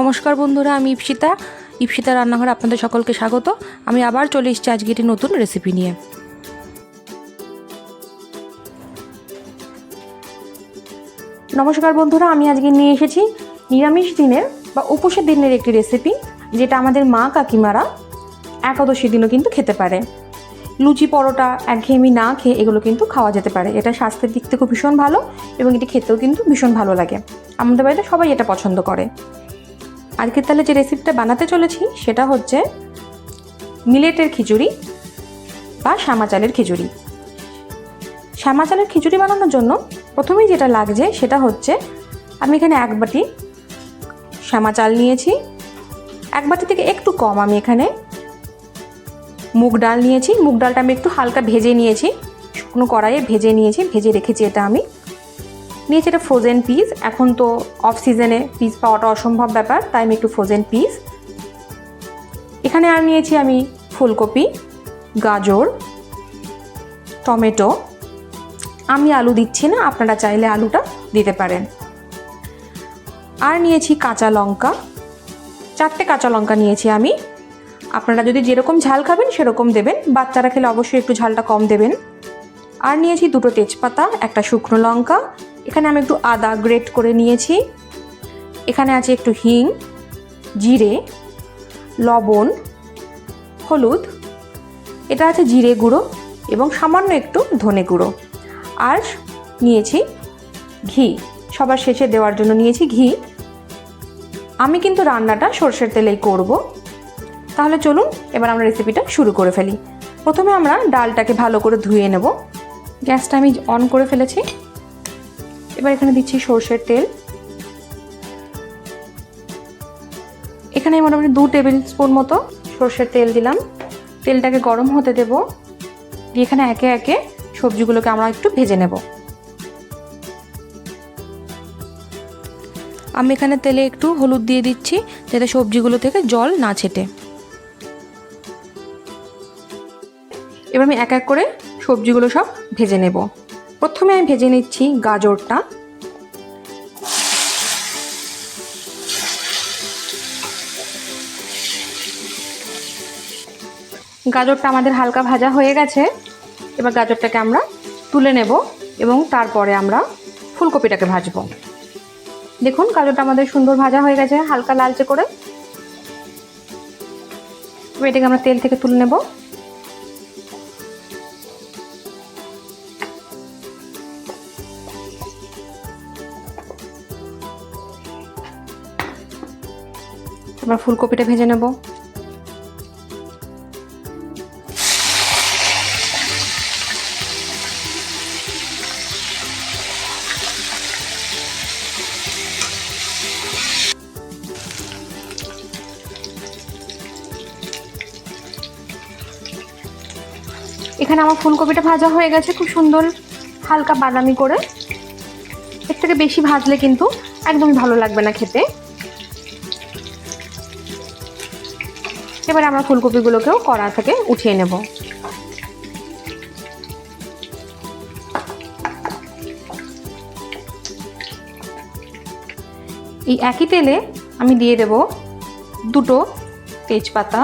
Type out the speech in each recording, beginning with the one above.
নমস্কার বন্ধুরা, আমি ইপসিতা। ইপসিতা রান্নাঘরে আপনাদের সকলকে স্বাগত। আমি আবার চলে এসেছি আজকে একটি নতুন রেসিপি নিয়ে। নমস্কার বন্ধুরা, আমি আজকে নিয়ে এসেছি নিরামিষ দিনের বা উপোসের দিনের একটি রেসিপি যেটা আমাদের মা কাকিমারা একাদশী দিনও কিন্তু খেতে পারে। লুচি পরোটা একঘেয়েমি না খেয়ে এগুলো কিন্তু খাওয়া যেতে পারে। এটা স্বাস্থ্যের দিক থেকেও ভীষণ ভালো এবং এটি খেতেও কিন্তু ভীষণ ভালো লাগে। আমাদের বাড়িতে সবাই এটা পছন্দ করে। আজকে তাহলে যে রেসিপিটা বানাতে চলেছি, সেটা হচ্ছে মিলেটের খিচুড়ি বা শ্যামা চালের খিচুড়ি। শ্যামা চালের খিচুড়ি বানানোর জন্য প্রথমেই যেটা লাগছে, সেটা হচ্ছে আমি এখানে এক বাটি শ্যামা চাল নিয়েছি। এক বাটি থেকে একটু কম আমি এখানে মুগ ডাল নিয়েছি। মুগ ডালটা আমি একটু হালকা ভেজে নিয়েছি। শুকনো কড়াইয়ে ভেজে নিয়েছি, ভেজে রেখেছি এটা আমি। নিয়েছি এটা ফ্রোজেন পিস এখন তো অফ সিজনে পিস পাওয়াটা অসম্ভব ব্যাপার, তাই আমি একটু ফ্রোজেন পিস এখানে আর নিয়েছি আমি ফুলকপি, গাজর, টমেটো। আমি আলু দিচ্ছি না, আপনারা চাইলে আলুটা দিতে পারেন। আর নিয়েছি কাঁচা লঙ্কা। চারটে কাঁচা লঙ্কা নিয়েছি আমি। আপনারা যদি যেরকম ঝাল খাবেন, সেরকম দেবেন। বাচ্চারা খেলে অবশ্যই একটু ঝালটা কম দেবেন। আর নিয়েছি দুটো তেজপাতা, একটা শুকনো লঙ্কা এখানে আমি একটু আদা গ্রেট করে নিয়েছি। এখানে আছে একটু হিং, জিরে, লবণ, হলুদ। এটা আছে জিরে গুঁড়ো এবং সামান্য একটু ধনে গুঁড়ো। আর নিয়েছি ঘি। সবার শেষে দেওয়ার জন্য নিয়েছি ঘি। আমি কিন্তু রান্নাটা সর্ষের তেলেই করব। তাহলে চলুন, এবার আমরা রেসিপিটা শুরু করে ফেলি। প্রথমে আমরা ডালটাকে ভালো করে ধুয়ে নেব। গ্যাসটা আমি অন করে ফেলেছি। এবার এখানে দিচ্ছি সর্ষের তেল। এখানে মোটামুটি দু টেবিল স্পুন মতো সর্ষের তেল দিলাম। তেলটাকে গরম হতে দেব। দিয়ে এখানে একে একে সবজিগুলোকে আমরা একটু ভেজে নেব। আমি এখানে তেলে একটু হলুদ দিয়ে দিচ্ছি, যাতে সবজিগুলো থেকে জল না ছেটে। এবার আমি এক এক করে সবজিগুলো সব ভেজে নেব। প্রথমে আমি ভেজে নিচ্ছি গাজরটা। গাজরটা আমাদের হালকা ভাজা হয়ে গেছে। এবার গাজরটাকে আমরা তুলে নেব এবং তারপরে আমরা ফুলকপিটাকে ভাজবো। দেখুন, গাজরটা আমাদের সুন্দর ভাজা হয়ে গেছে, হালকা লালচে করে। এটাকে আমরা তেল থেকে তুলে নেব। এবার ফুলকপিটা ভেজে নেব। এখানে আমার ফুলকপিটা ভাজা হয়ে গেছে খুব সুন্দর, হালকা বাদামি করে। এর থেকে বেশি ভাজলে কিন্তু একদমই ভালো লাগবে না খেতে। এবারে আমরা ফুলকপিগুলোকেও কড়া থেকে উঠিয়ে নেব। এই একই তেলে আমি দিয়ে দেব দুটো তেজপাতা,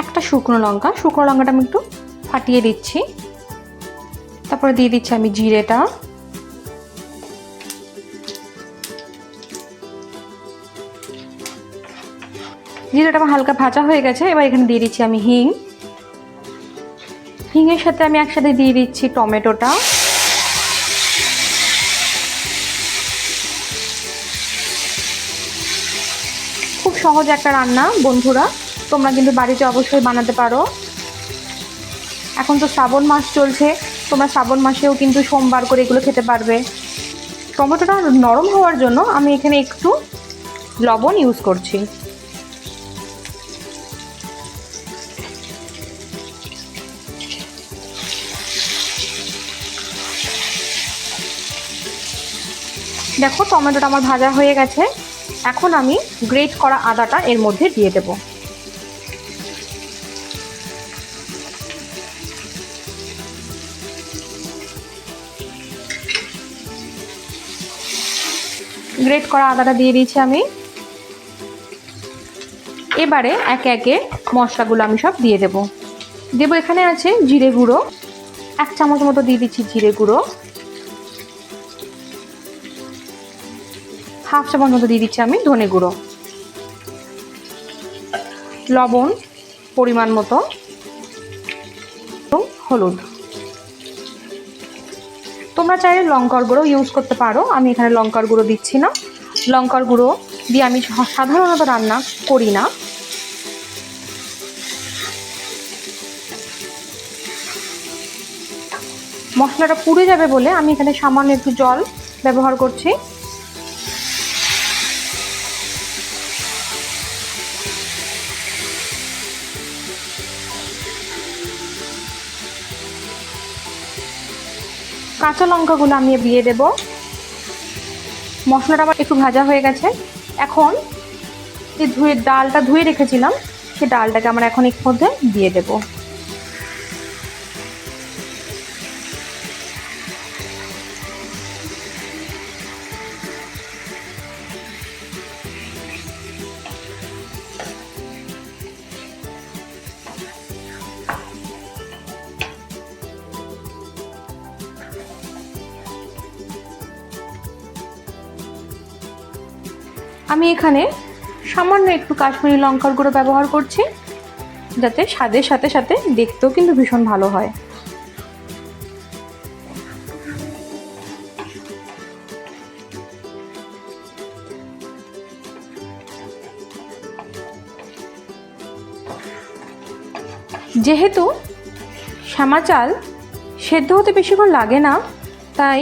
একটা শুকনো লঙ্কা। শুকনো লঙ্কাটা আমি একটু ফাটিয়ে দিচ্ছি। তারপরে দিয়ে দিচ্ছি আমি জিরেটা। জিরাটা আমার হালকা ভাজা হয়ে গেছে, এবার এখানে দিয়ে দিচ্ছি আমি হিং। হিংয়ের সাথে আমি একসাথে দিয়ে দিচ্ছি টমেটোটা। খুব সহজ একটা রান্না, বন্ধুরা। তোমরা কিন্তু বাড়িতে অবশ্যই বানাতে পারো। এখন তো শ্রাবণ মাস চলছে, তোমরা শ্রাবণ মাসেও কিন্তু সোমবার করে এগুলো খেতে পারবে। টমেটোটা নরম হওয়ার জন্য আমি এখানে একটু লবণ ইউজ করছি। দেখো টমেটোটা আমার ভাজা হয়ে গেছে। এখন আমি গ্রেট করা আদাটা এর মধ্যে দিয়ে দেব। গ্রেট করা আদাটা দিয়ে দিয়েছি আমি। এবারে একে একে মশলাগুলো আমি সব দিয়ে দেব। দেবো এখানে আছে জিরে গুঁড়ো। এক চামচ মতো দিয়ে দিচ্ছি জিরে গুঁড়ো। হাফ চামচ মতো দিয়ে দিচ্ছি আমি ধনে গুঁড়ো। লবণ পরিমাণ মতো এবং হলুদ। তোমরা চাইলে লঙ্কার গুঁড়ো ইউজ করতে পারো, আমি এখানে লঙ্কার গুঁড়ো দিচ্ছি না। লঙ্কার গুঁড়ো দিয়ে আমি সাধারণত রান্না করি না। মশলাটা পুড়ে যাবে বলে আমি এখানে সামান্য একটু জল ব্যবহার করছি। কাঁচা লঙ্কাগুলো আমি দিয়ে দেব। মশলাটা আমার একটু ভাজা হয়ে গেছে। এখন যে ধুয়ে ডালটা ধুয়ে রেখেছিলাম, সে ডালটাকে আমরা এখন এর মধ্যে দিয়ে দেব। আমি এখানে সামান্য একটু কাশ্মীরি লঙ্কার গুঁড়ো ব্যবহার করছি, যাতে স্বাদের সাথে সাথে দেখতেও কিন্তু ভীষণ ভালো হয়। যেহেতু শ্যামা চাল সেদ্ধ হতে বেশিক্ষণ লাগে না, তাই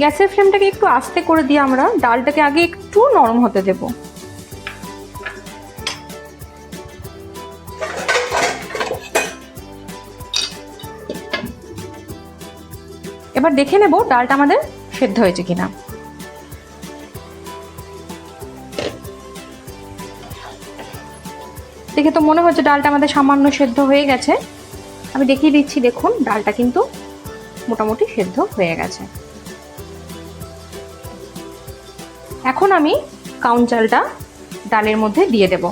গ্যাসের ফ্লেমটাকে একটু আস্তে করে দিয়ে আমরা ডালটাকে আগে একটু নরম হতে দেব। এবার দেখে নেব ডালটা আমাদের সেদ্ধ হয়েছে কিনা। দেখে তো মনে হচ্ছে ডালটা আমাদের সামান্য সেদ্ধ হয়ে গেছে। আমি দেখিয়ে দিচ্ছি, দেখুন, ডালটা কিন্তু মোটামুটি সেদ্ধ হয়ে গেছে। এখন আমি কাউন চালটা ডালের মধ্যে দিয়ে দেব।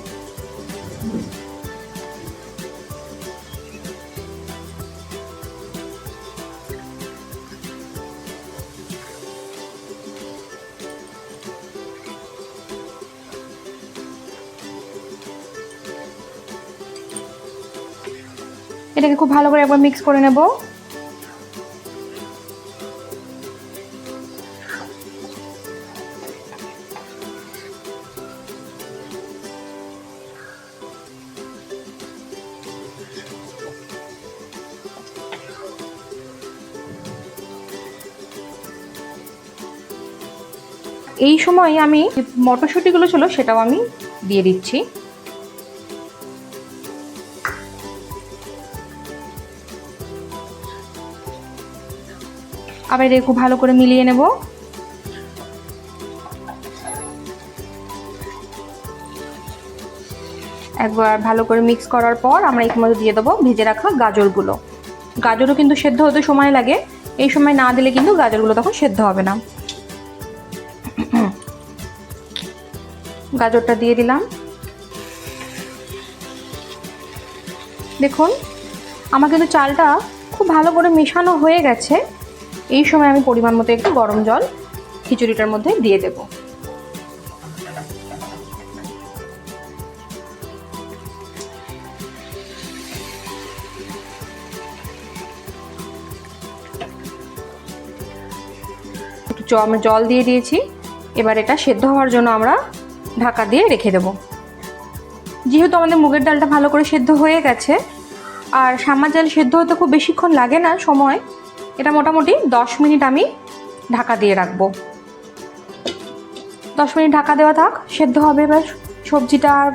এটাকে খুব ভালো করে একবার মিক্স করে নেব। এই সময় আমি মটরশুঁটিগুলো ছিল সেটাও আমি দিয়ে দিচ্ছি। আবার এটা খুব ভালো করে মিলিয়ে নেব। একবার ভালো করে মিক্স করার পর আমরা এর মধ্যে দিয়ে দেবো ভেজে রাখা গাজরগুলো। গাজরও কিন্তু সেদ্ধ হতে সময় লাগে। এই সময় না দিলে কিন্তু গাজরগুলো তখন সেদ্ধ হবে না। গাজরটা দিয়ে দিলাম। দেখুন, আমার কিন্তু চালটা খুব ভালো করে মেশানো হয়ে গেছে। এই সময় আমি পরিমাণ মতো একটু গরম জল খিচুড়িটার মধ্যে দিয়ে দেব। জল দিয়ে দিয়েছি। এবার এটা সেদ্ধ হওয়ার জন্য আমরা ঢাকা দিয়ে রেখে দেব। যেহেতু আমাদের মুগের ডালটা ভালো করে সেদ্ধ হয়ে গেছে, আর সামার জাল সেদ্ধ হতে খুব বেশিক্ষণ লাগে না সময়, এটা মোটামুটি দশ মিনিট আমি ঢাকা দিয়ে রাখব। দশ মিনিট ঢাকা দেওয়া থাক, সেদ্ধ হবে এবার সবজিটা আর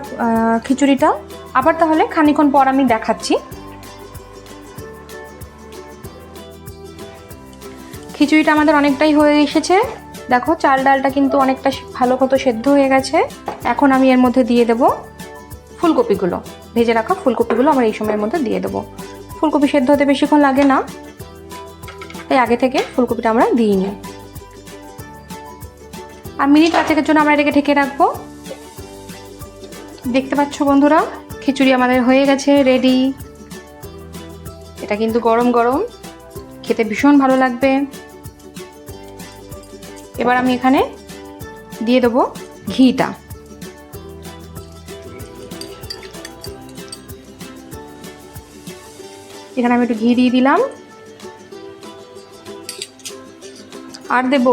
খিচুড়িটা। আবার তাহলে খানিক্ষণ পর আমি দেখাচ্ছি। খিচুড়িটা আমাদের অনেকটাই হয়ে এসেছে। দেখো, চাল ডালটা কিন্তু অনেকটা ভালো মতো সেদ্ধ হয়ে গেছে। এখন আমি এর মধ্যে দিয়ে দেব ফুলকপিগুলো। ভেজে রাখা ফুলকপিগুলো আমার এই সময়ের মধ্যে দিয়ে দেবো। ফুলকপি সেদ্ধ হতে বেশিক্ষণ লাগে না। তাই আগে থেকে ফুলকপিটা আমরা দিই নি আর মিনিট পাঁচেকের জন্য আমরা এটাকে ঢেকে রাখব। দেখতে পাচ্ছ বন্ধুরা, খিচুড়ি আমাদের হয়ে গেছে রেডি এটা কিন্তু গরম গরম। খেতে ভীষণ ভালো লাগবে। এবার আমি এখানে দিয়ে দেবো ঘিটা। এখানে আমি একটু ঘি দিয়ে দিলাম। আর দেব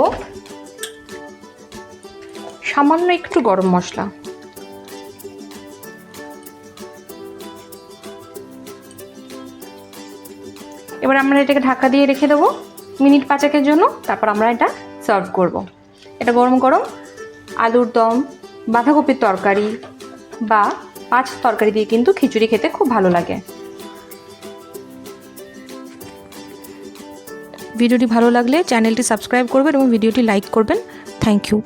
সামান্য একটু গরম মশলা। এবার আমরা এটাকে ঢাকা দিয়ে রেখে দেবো মিনিট পাঁচেকের জন্য, তারপর আমরা এটা সার্ভ করব। এটা গরম গরম আলুর দম, বাঁধাকপির তরকারি বা পাঁচ তরকারি দিয়ে কিন্তু খিচুড়ি খেতে খুব ভালো লাগে। ভিডিওটি ভালো লাগলে চ্যানেলটি সাবস্ক্রাইব করবেন এবং ভিডিওটি লাইক করবেন। Thank you.